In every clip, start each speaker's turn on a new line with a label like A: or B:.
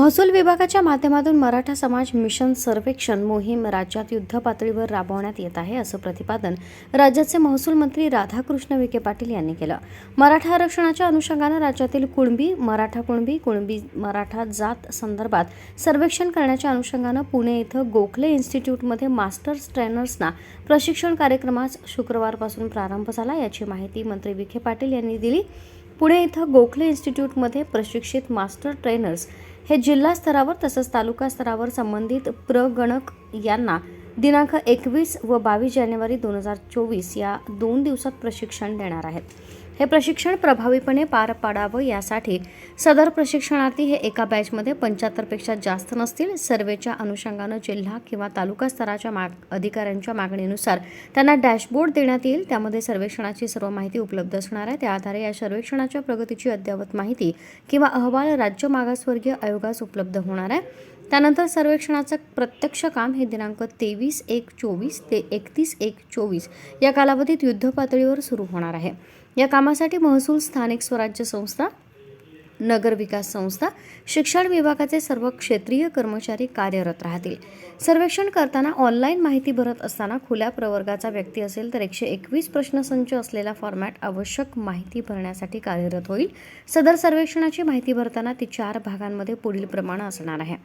A: महसूल विभागाच्या माध्यमातून मराठा समाज मिशन सर्वेक्षण मोहीम राज्यात युद्ध पातळीवर राबवण्यात येत आहे असं प्रतिपादन राज्याचे महसूल मंत्री राधाकृष्ण विखे पाटील यांनी केलं. मराठा आरक्षणाच्या अनुषंगानं राज्यातील कुणबी मराठा कुणबी कुणबी मराठा जात संदर्भात सर्वेक्षण करण्याच्या अनुषंगानं पुणे इथं गोखले इन्स्टिट्यूटमध्ये मास्टर्स ट्रेनर्सना प्रशिक्षण कार्यक्रमास शुक्रवारपासून प्रारंभ झाला याची माहिती मंत्री विखे पाटील यांनी दिली. पुणे इथं गोखले इन्स्टिट्यूटमध्ये प्रशिक्षित मास्टर ट्रेनर्स हे जिल्हा स्तरावर तसंच तालुका स्तरावर संबंधित प्रगणक यांना दिनांक एकवीस व बावीस जानेवारी दोन हजार चोवीस या दोन दिवसात प्रशिक्षण देणार आहेत. हे प्रशिक्षण प्रभावीपणे पार पाडावं यासाठी सदर प्रशिक्षणार्थी हे एका बॅचमध्ये पंच्याहत्तरपेक्षा जास्त नसतील. सर्वेच्या अनुषंगानं जिल्हा किंवा तालुका स्तराच्या माग अधिकाऱ्यांच्या मागणीनुसार त्यांना डॅशबोर्ड देण्यात येईल. त्यामध्ये सर्वेक्षणाची सर्व माहिती उपलब्ध असणार आहे. त्या आधारे या सर्वेक्षणाच्या प्रगतीची अद्ययावत माहिती किंवा अहवाल राज्य मागासवर्गीय आयोगास उपलब्ध होणार आहे. त्यानंतर सर्वेक्षणाचं प्रत्यक्ष काम हे दिनांक तेवीस एक चोवीस ते एकतीस एक चोवीस या कालावधीत युद्ध पातळीवर सुरू होणार आहे. या कामासाठी महसूल स्थानिक स्वराज्य संस्था नगर विकास संस्था शिक्षण विभागाचे सर्व क्षेत्रीय कर्मचारी कार्यरत राहतील. सर्वेक्षण करताना ऑनलाईन माहिती भरत असताना खुल्या प्रवर्गाचा व्यक्ती असेल तर एकशे एकवीस प्रश्नसंच असलेला फॉर्मॅट आवश्यक माहिती भरण्यासाठी कार्यरत होईल. सदर सर्वेक्षणाची माहिती भरताना ती चार भागांमध्ये पुढील प्रमाणे असणार आहे.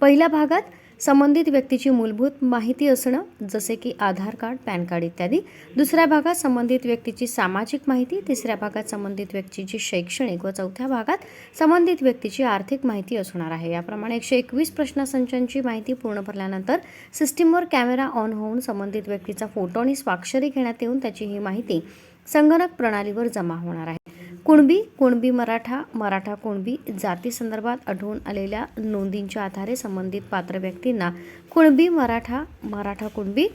A: पहिल्या भागात संबंधित व्यक्तीची मूलभूत माहिती असणं जसे की आधार कार्ड पॅन कार्ड इत्यादी. दुसऱ्या भागात संबंधित व्यक्तीची सामाजिक माहिती तिसऱ्या भागात संबंधित व्यक्तीची शैक्षणिक व चौथ्या भागात संबंधित व्यक्तीची आर्थिक माहिती असणार आहे. याप्रमाणे एकशे एकवीस प्रश्नसंचांची माहिती पूर्ण भरल्यानंतर सिस्टीमवर कॅमेरा ऑन होऊन संबंधित व्यक्तीचा फोटो आणि स्वाक्षरी घेण्यात येऊन त्याची ही माहिती संगणक प्रणालीवर जमा होणार आहे. कुणबी कुणबी मराठा मराठा कुणबी जाती संदर्भात आढळून आलेल्या नोंदींच्या आधारे संबंधित पात्र व्यक्तींना कुणबी मराठा मराठा कुणबी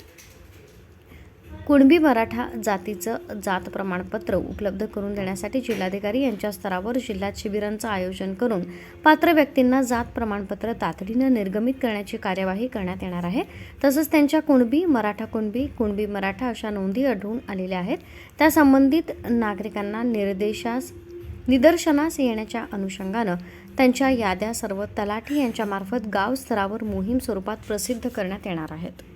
A: कुणबी मराठा जातीचं जात प्रमाणपत्र उपलब्ध करून देण्यासाठी जिल्हाधिकारी यांच्या स्तरावर जिल्ह्यात शिबिरांचं आयोजन करून पात्र व्यक्तींना जात प्रमाणपत्र तातडीनं निर्गमित करण्याची कार्यवाही करण्यात येणार आहे. तसंच त्यांच्या कुणबी मराठा कुणबी कुणबी मराठा अशा नोंदी आढळून आलेल्या आहेत. त्या संबंधित नागरिकांना निर्देशास निदर्शनास येण्याच्या अनुषंगानं त्यांच्या याद्या सर्व तलाठी यांच्यामार्फत गाव स्तरावर मोहीम स्वरूपात प्रसिद्ध करण्यात येणार आहेत.